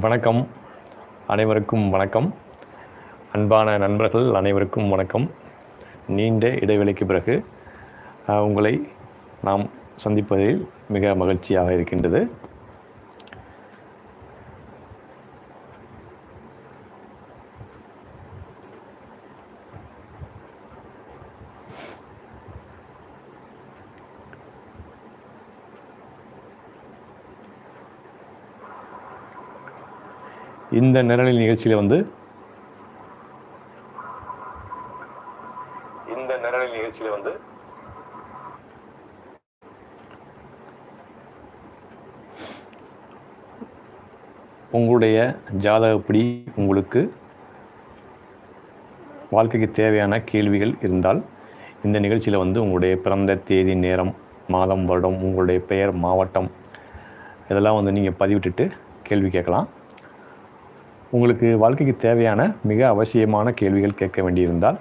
வணக்கம். அனைவருக்கும் வணக்கம். அன்பான நண்பர்கள் அனைவருக்கும் வணக்கம். நீண்ட இடைவெளிக்கு பிறகு உங்களை நாம் சந்திப்பதில் மிக மகிழ்ச்சியாக இருக்கின்றது. இந்த நிரலில் நிகழ்ச்சியில் வந்து இந்த நிரலில் நிகழ்ச்சியில் வந்து உங்களுடைய ஜாதகப்படி உங்களுக்கு வாழ்க்கைக்கு தேவையான கேள்விகள் இருந்தால் இந்த நிகழ்ச்சியில் வந்து உங்களுடைய பிறந்த தேதி நேரம் மாதம் வருடம் உங்களுடைய பெயர் மாவட்டம் இதெல்லாம் வந்து நீங்கள் பதிவிட்டுட்டு கேள்வி கேட்கலாம். உங்களுக்கு வாழ்க்கைக்கு தேவையான மிக அவசியமான கேள்விகள் கேட்க வேண்டியிருந்தால்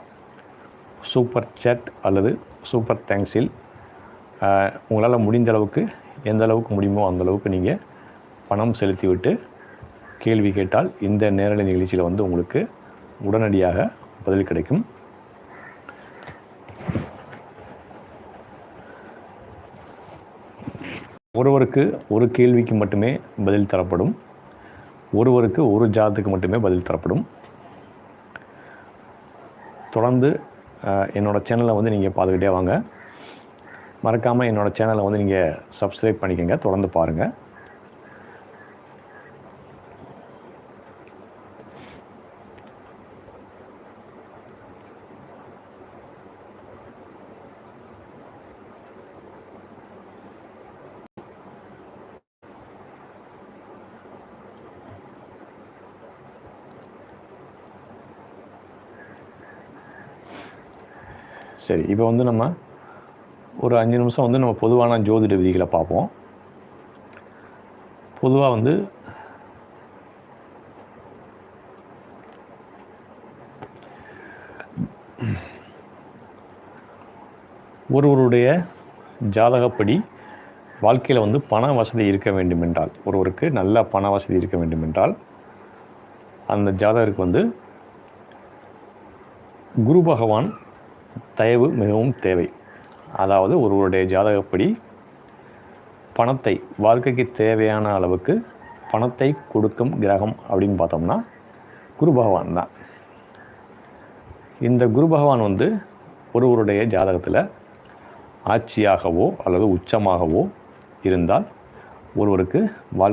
சூப்பர் சேட் அல்லது சூப்பர் தேங்க்ஸில் உங்களால் முடிந்த அளவுக்கு எந்த அளவுக்கு முடியுமோ அந்த அளவுக்கு நீங்கள் பணம் செலுத்திவிட்டு கேள்வி கேட்டால் இந்த நேரலை நிகழ்ச்சியில் வந்து உங்களுக்கு உடனடியாக பதில் கிடைக்கும். ஒருவருக்கு ஒரு கேள்விக்கு மட்டுமே பதில் தரப்படும். ஒருவருக்கு ஒரு ஜாதத்துக்கு மட்டுமே பதில் தரப்படும். தொடர்ந்து என்னோடய சேனலை வந்து நீங்கள் பார்த்துக்கிட்டே வாங்க. மறக்காமல் என்னோடய சேனலை வந்து நீங்கள் சப்ஸ்கிரைப் பண்ணிக்கோங்க. தொடர்ந்து பாருங்கள் சரி இப்போ வந்து நம்ம ஒரு அஞ்சு நிமிஷம் வந்து நம்ம பொதுவான ஜோதிட விதிகளை பார்ப்போம். பொதுவாக வந்து ஒருவருடைய ஜாதகப்படி வாழ்க்கையில் வந்து பண வசதி இருக்க வேண்டும் என்றால் ஒருவருக்கு நல்ல பண வசதி இருக்க வேண்டுமென்றால் அந்த ஜாதகருக்கு வந்து குரு பகவான் தயவு மிகவும் தேவை. அதாவது ஒருவருடைய ஜாதகப்படி பணத்தை வாழ்க்கைக்கு தேவையான அளவுக்கு பணத்தை கொடுக்கும் கிரகம் அப்படின்னு பார்த்தோம்னா குரு பகவான் தான். இந்த குரு பகவான் வந்து ஒருவருடைய ஜாதகத்தில் ஆட்சியாகவோ அல்லது உச்சமாகவோ இருந்தால் ஒருவருக்கு வாழ்க்கை